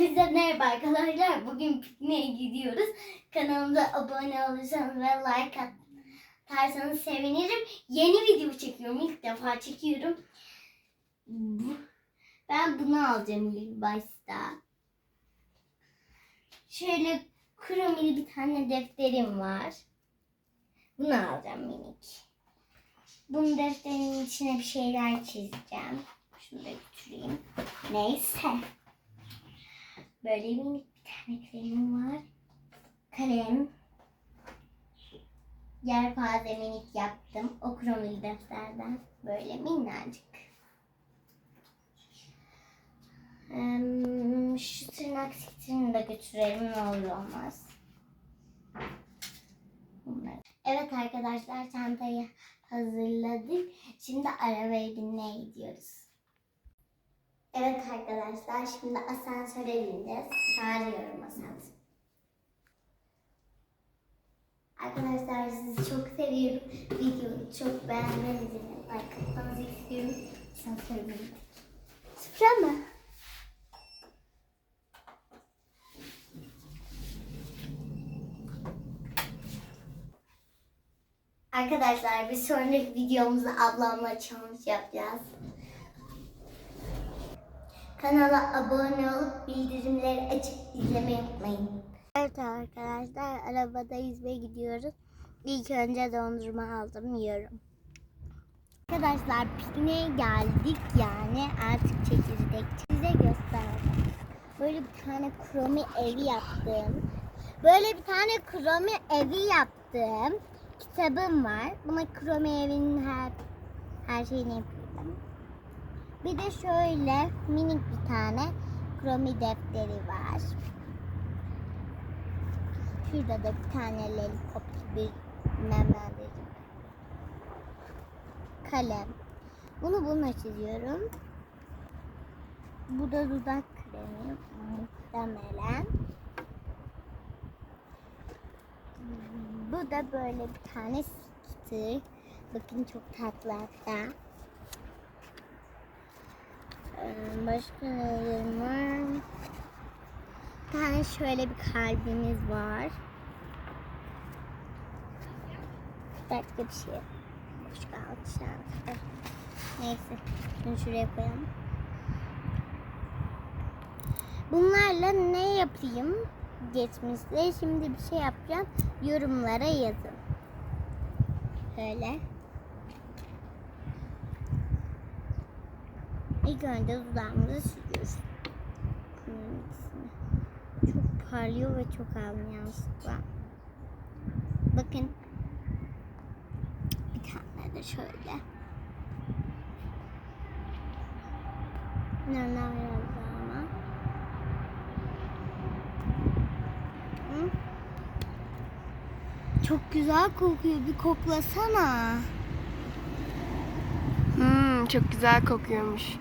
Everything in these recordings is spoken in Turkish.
Hepinize merhaba arkadaşlar. Bugün pikniğe gidiyoruz. Kanalımıza abone olursanız ve like atarsanız sevinirim. Yeni video çekiyorum. İlk defa çekiyorum. Ben bunu alacağım ilk başta. Şöyle kromili bir tane defterim var. Bunu alacağım minik. Bunun defterinin içine bir şeyler çizeceğim. Şunu da götüreyim. Neyse. Böyle minik bir tane kalemim var. Kalem. Yelpaze minik yaptım. O kromili defterden. Böyle minnacık. Şu tırnak sticini de götürelim ne olur olmaz. Bunları. Evet arkadaşlar çantayı hazırladık. Şimdi arabaya binmeye gidiyoruz. Evet arkadaşlar şimdi asansöre bineceğiz. Çağırıyorum asansör. Arkadaşlar sizi çok seviyorum. Videoyu çok beğenmenizi like atmanızı istiyorum. Asansöre binmek. Sıfıra mı? Arkadaşlar bir sonraki videomuzda ablamla challenge yapacağız. Kanala abone olup bildirimleri açıp izlemeyi unutmayın. Evet arkadaşlar arabadayız ve gidiyoruz. İlk önce dondurma aldım yiyorum. Arkadaşlar pikniğe geldik yani artık çekirdek. Size gösterdim. Böyle bir tane kromi evi yaptım. Böyle bir tane kromi evi yaptım. Kitabım var. Buna kromi evinin her her şeyini yapıyorum. Bir de şöyle minik bir tane kromi defteri var. Şurada da bir tane lollipop gibi memeleri. Kalem. Bunu bununla çiziyorum. Bu da dudak kremi muhtemelen. Bu da böyle bir tane sticker. Bakın çok tatlı hatta. Ee, Başka nelerim var? Bir tane şöyle bir kalbimiz var. Başka bir şey. Boş kaldı. Neyse. Şunu şuraya koyalım. Bunlarla ne yapayım? Geçmişte şimdi bir şey yapacağım. Yorumlara yazın. Şöyle. İlk önce dudağımızı sürüyoruz. Çok parlıyor ve çok az yanlışlıkla. Bakın. Bir tane de şöyle. Ne biraz daha ama. Çok güzel kokuyor. Bir koklasana. Hmm, çok güzel kokuyormuş.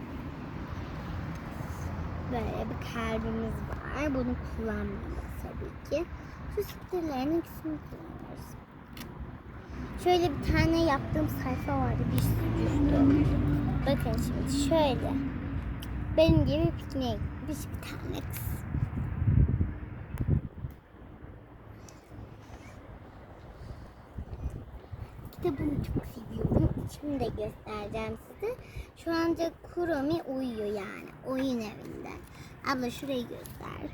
Böyle bir kalbimiz var. Bunu kullanmıyoruz tabii ki. Şu stickerlerin ikisini kullanıyoruz. Şöyle bir tane yaptığım sayfa vardı. Bir sürü. Bakın şimdi şöyle. Benim gibi pikniğe gitmiş bir tane kız. Kitabını çok seviyorum. Şimdi de göstereceğim size. Şu anda Kuromi uyuyor yani. Oyun evinde. Abla şurayı göster.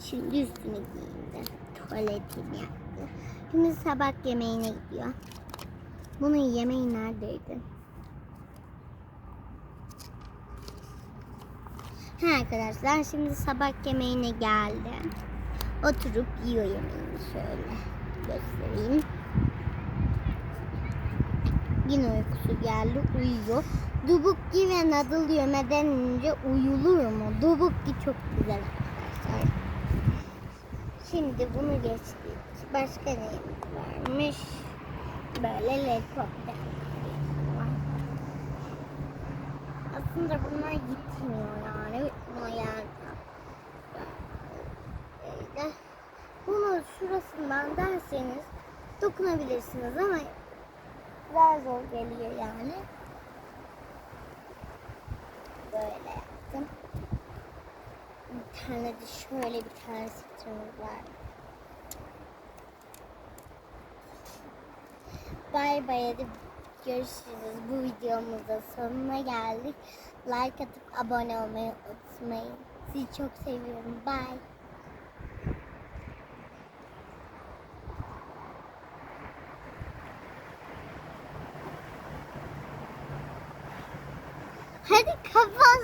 Şimdi üstünü giyindi. Tuvaletini yaptı. Şimdi sabah yemeğine gidiyor. Bunun yemeği neredeydi? Ha arkadaşlar şimdi sabah yemeğine geldi. Oturup yiyor yemeğini şöyle göstereyim. Yine uykusu geldi uyuyor. Dubukki ve Nadıl yemeden önce uyulur mu? Dubukki çok güzel arkadaşlar. Şimdi bunu geçtik. Başka ne varmış? Böyle var. Aslında bunlar gitmiyor yani. Yani. Böyle. Bunu şurasından derseniz dokunabilirsiniz ama biraz zor geliyor yani. Böyle yaptım. Bir tane de şöyle bir tane sütümüz var. Bay bay hadi görüşürüz. Bu videomuzda sonuna geldik. Like atıp abone olmayı unutmayın. Sizi çok seviyorum. Bye. Hadi kapat.